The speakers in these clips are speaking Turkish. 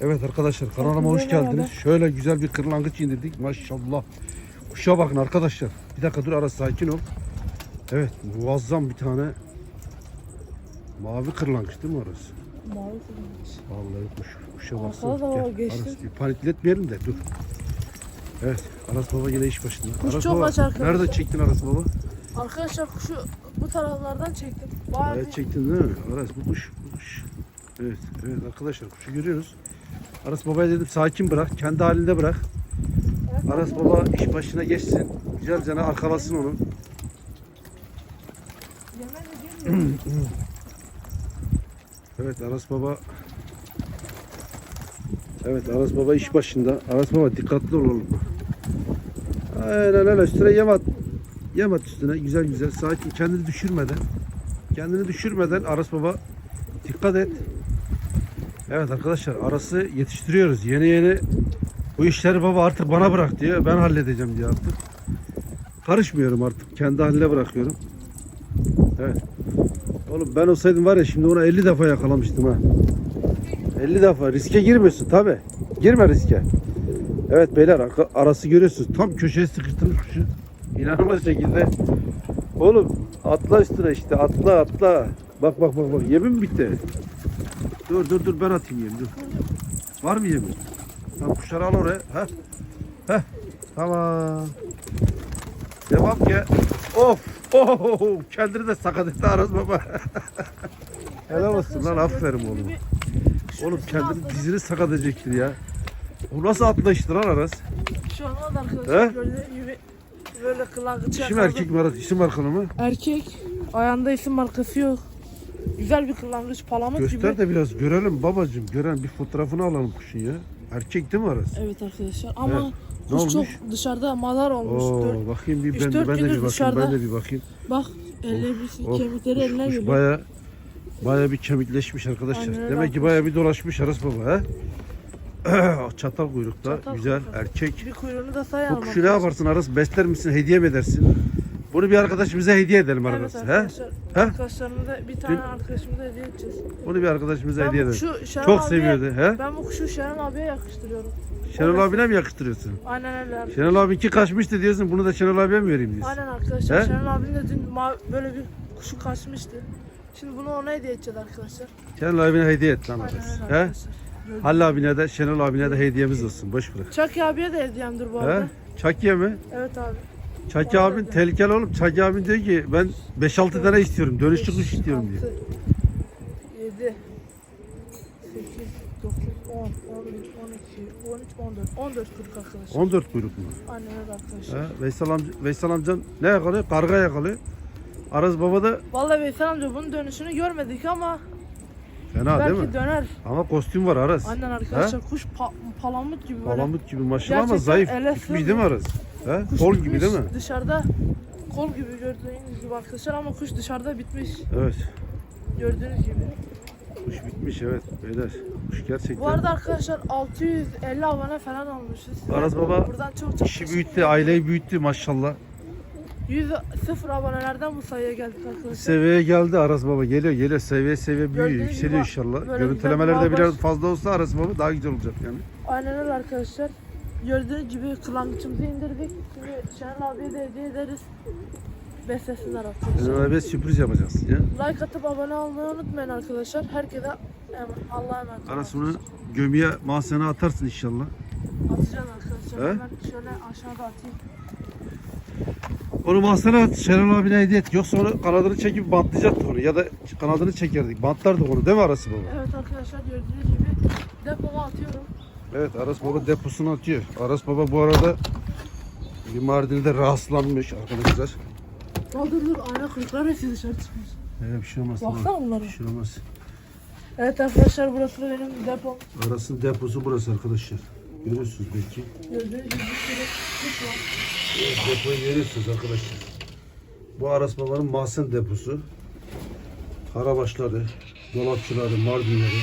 Evet arkadaşlar kanalıma hoş geldiniz. Şöyle güzel bir kırlangıç indirdik maşallah. Kuşa bakın arkadaşlar. Bir dakika dur ara sakin ol. Evet muazzam bir tane mavi kırlangıç değil mi orası? Mavi kırmızı. Vallahi kuş, kuşa baksana. Aras, bir panikletmeyelim de dur. Evet Aras Baba yine iş başında. Kuş Aras çok Baba, aç arkadaşlar. Nerede çektin Aras Baba? Arkadaşlar kuşu bu taraflardan çektim. Bayağı Evet çektin değil mi? Aras bu kuş, bu kuş. Evet, evet arkadaşlar kuşu görüyoruz. Aras Baba'ya dedim sakin bırak, kendi halinde bırak. Aras Baba iş başına geçsin. Güzelce arkalasın onu. Evet Aras Baba Evet Aras Baba iş başında. Aras Baba dikkatli ol oğlum. Aynen öyle üstüne yem at. Yem at üstüne güzel güzel sakin kendini düşürmeden. Kendini düşürmeden Aras Baba dikkat et. Evet arkadaşlar Aras'ı yetiştiriyoruz. Yeni yeni bu işleri baba artık bana bırak diyor. Ben halledeceğim diye artık. Karışmıyorum artık. Kendi haline bırakıyorum. Evet. Oğlum ben olsaydım var ya şimdi ona 50 defa yakalamıştım ha. 50 defa. Riske girmiyorsun tabi. Girme riske. Evet beyler arası görüyorsunuz. Tam köşeye sıkıştırmış kuşu. İnanılmaz şekilde. Oğlum atla üstüne işte atla atla. Bak bak bak bak yemin bitti. Dur dur dur ben atayım yemi dur. Var mı yemin? Tamam kuşları al oraya. Heh. Heh. Tamam. Devam ki. Of. Oh, kendini de sakat etti Aras baba. Helal olsun lan aferin oğlum. Oğlum kendini dizini sakat edecektir ya. O nasıl atlayıştı lan Aras? Şu an da arkadaşlar He? gibi böyle kılangıç yakaladım. erkek mi Aras? İsim markalı mı? Erkek. Ayağında isim markası yok. Güzel bir kırlangıç palamut Göster gibi. de biraz görelim babacığım. Gören bir fotoğrafını alalım kuşun ya. Erkek değil mi Aras? Evet arkadaşlar ama Evet. Ne kuş çok olmuş? dışarıda madar olmuş. Oo, bakayım bir üç, ben, dört ben de bir bakayım. dışarıda. Ben de bir bakayım. Bak elleri Of, kemikleri kuş, eline kuş geliyor. baya baya bir kemikleşmiş arkadaşlar. Aynen öyle Demek ki baya bir dolaşmış Aras baba ha. Çatal kuyrukta Çatal güzel kuyrukta. erkek. Bir kuyruğunu da Bu sayalım. kuşu ne yaparsın Aras? Besler misin? Hediye mi edersin? Bunu bir arkadaşımıza hediye edelim Evet arkadaşlar. he? arkadaşlar. He? Arkadaşlarımıza bir tane arkadaşımıza hediye edeceğiz. Bunu bir arkadaşımıza Ben hediye edelim. kuşu Şenol Çok abiye- seviyordu. He? Ben bu kuşu Şenol abiye yakıştırıyorum. Şenol Evet. abine mi yakıştırıyorsun? Aynen öyle. arkadaşlar. Şenol abinki kaçmıştı diyorsun. Bunu da Şenol abiye mi vereyim diyorsun? Aynen arkadaşlar. He? Şenol abinin de dün böyle bir kuşu kaçmıştı. Şimdi bunu ona hediye edeceğiz arkadaşlar. Şenol abine hediye et lan He? arkadaşlar. Gördüm. Halil abine de Şenol abine de hediyemiz olsun. Boş bırak. Çaki abiye de hediyemdir bu He? arada. Çakiye mi? Evet abi. Çaki abin tehlikeli oğlum. Çaki abin diyor ki ben 5-6 tane istiyorum. Dönüşlü kuş istiyorum diyor. 7 8 9 10 11 12 13 14 14 40 arkadaşlar. 14 kuyruk mu? Aynen öyle arkadaşlar. He? Veysel, amca, Veysel amcan ne yakalıyor? Karga yakalıyor. Aras baba da Vallahi Veysel amca bunun dönüşünü görmedik ama fena değil belki mi? döner. Ama kostüm var Aras. Aynen arkadaşlar kuş pa- palamut gibi böyle. Palamut gibi maşallah ama Gerçekten zayıf. ele Bitmiş değil mi. Aras? He? Kuş Kol bitmiş gibi değil mi? Dışarıda kol gibi gördüğünüz gibi arkadaşlar ama kuş dışarıda bitmiş. Evet. Gördüğünüz gibi. Kuş bitmiş evet beyler. Kuş gerçekten. Bu arada arkadaşlar 650 abone falan olmuşuz. Aras baba Buradan çok çok İşi teşekkür büyüttü, aileyi büyüttü maşallah. 100 sıfır abonelerden bu sayıya geldik arkadaşlar. Seviyeye geldi Aras Baba. Geliyor, geliyor. Seviye seviye büyüyor, Gördüğünüz yükseliyor gibi inşallah. böyle Görüntülemeler de güzel biraz fazla olsa Aras Baba daha güzel olacak yani. Aynen öyle arkadaşlar. Gördüğünüz gibi kılangıçımızı indirdik. Şimdi Şenol abiye de hediye ederiz. Beslesinler arkadaşlar. Yani bir sürpriz yapacağız ya. Like atıp abone olmayı unutmayın arkadaşlar. Herkese em- Allah'a emanet olun. Aras bunu gömüye mahzene atarsın inşallah. Atacağım arkadaşlar. He? Hemen şöyle aşağıda atayım. Onu at, Şenol abine hediye et. Yoksa onu kanadını çekip bantlayacaktık onu. Ya da kanadını çekerdik. Bantlardık onu değil mi Aras Baba? Evet arkadaşlar gördüğünüz gibi depoma atıyorum. Evet Aras Baba deposunu atıyor. Aras Baba bu arada bir Mardin'de rahatsızlanmış arkadaşlar. Dur dur dur ayna kırıklar hepsi dışarı çıkmış. Öyle bir şey olmaz. tamam. Baksana bunlara. Bir şey olmaz. Evet arkadaşlar burası da benim depom. Aras'ın deposu burası arkadaşlar. Görüyorsunuz belki. Gördüğünüz gibi bir sürü kuş var. Depoyu görüyorsunuz arkadaşlar. Bu Aras Baba'nın mahzen deposu. Karabaşları, dolapçıları, mardinleri.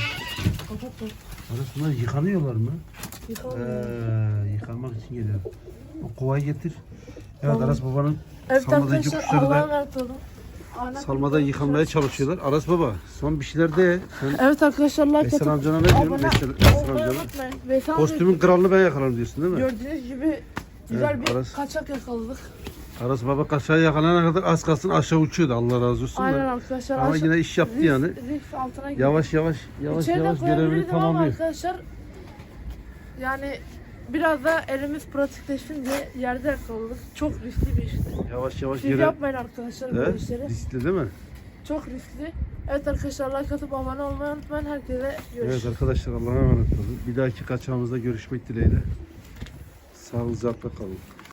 Kapat kapat. Aras bunlar yıkanıyorlar mı? Yıkalım. Ee, yıkanmak için geliyor. O kovayı getir. Evet Tamam. Aras Babanın Evet arkadaşlar kuşları da Salmadan yıkanmaya çalışıyorlar. Aras baba son bir şeyler de. Sen Evet arkadaşlar like Veysel amcana ne diyorsun? abone Veysel, Veysel olmayı amcana. unutmayın. Veysel Kostümün kralını ben yakalarım diyorsun değil mi? gördüğünüz gibi güzel Evet, bir Aras. kaçak yakaladık. Aras baba kaçağı yakalanana kadar az kalsın aşağı uçuyordu Allah razı olsun Aynen da. arkadaşlar. Ama aşağı- yine iş yaptı risk- yani. Risk altına. Yavaş yavaş yavaş İçeriden yavaş görevini koyabilirdim ama tamamlıyor. arkadaşlar yani biraz da elimiz pratikleşince yerde yakaladık. Çok riskli bir işti. Yavaş yavaş Siz görev. yapmayın arkadaşlar bu He? işleri. Riskli değil mi? Çok riskli. Evet arkadaşlar like atıp abone olmayı unutmayın. Herkese görüşürüz. Evet arkadaşlar Allah'a emanet olun. Bir dahaki kaçağımızda görüşmek dileğiyle. Sağlıcakla kalın.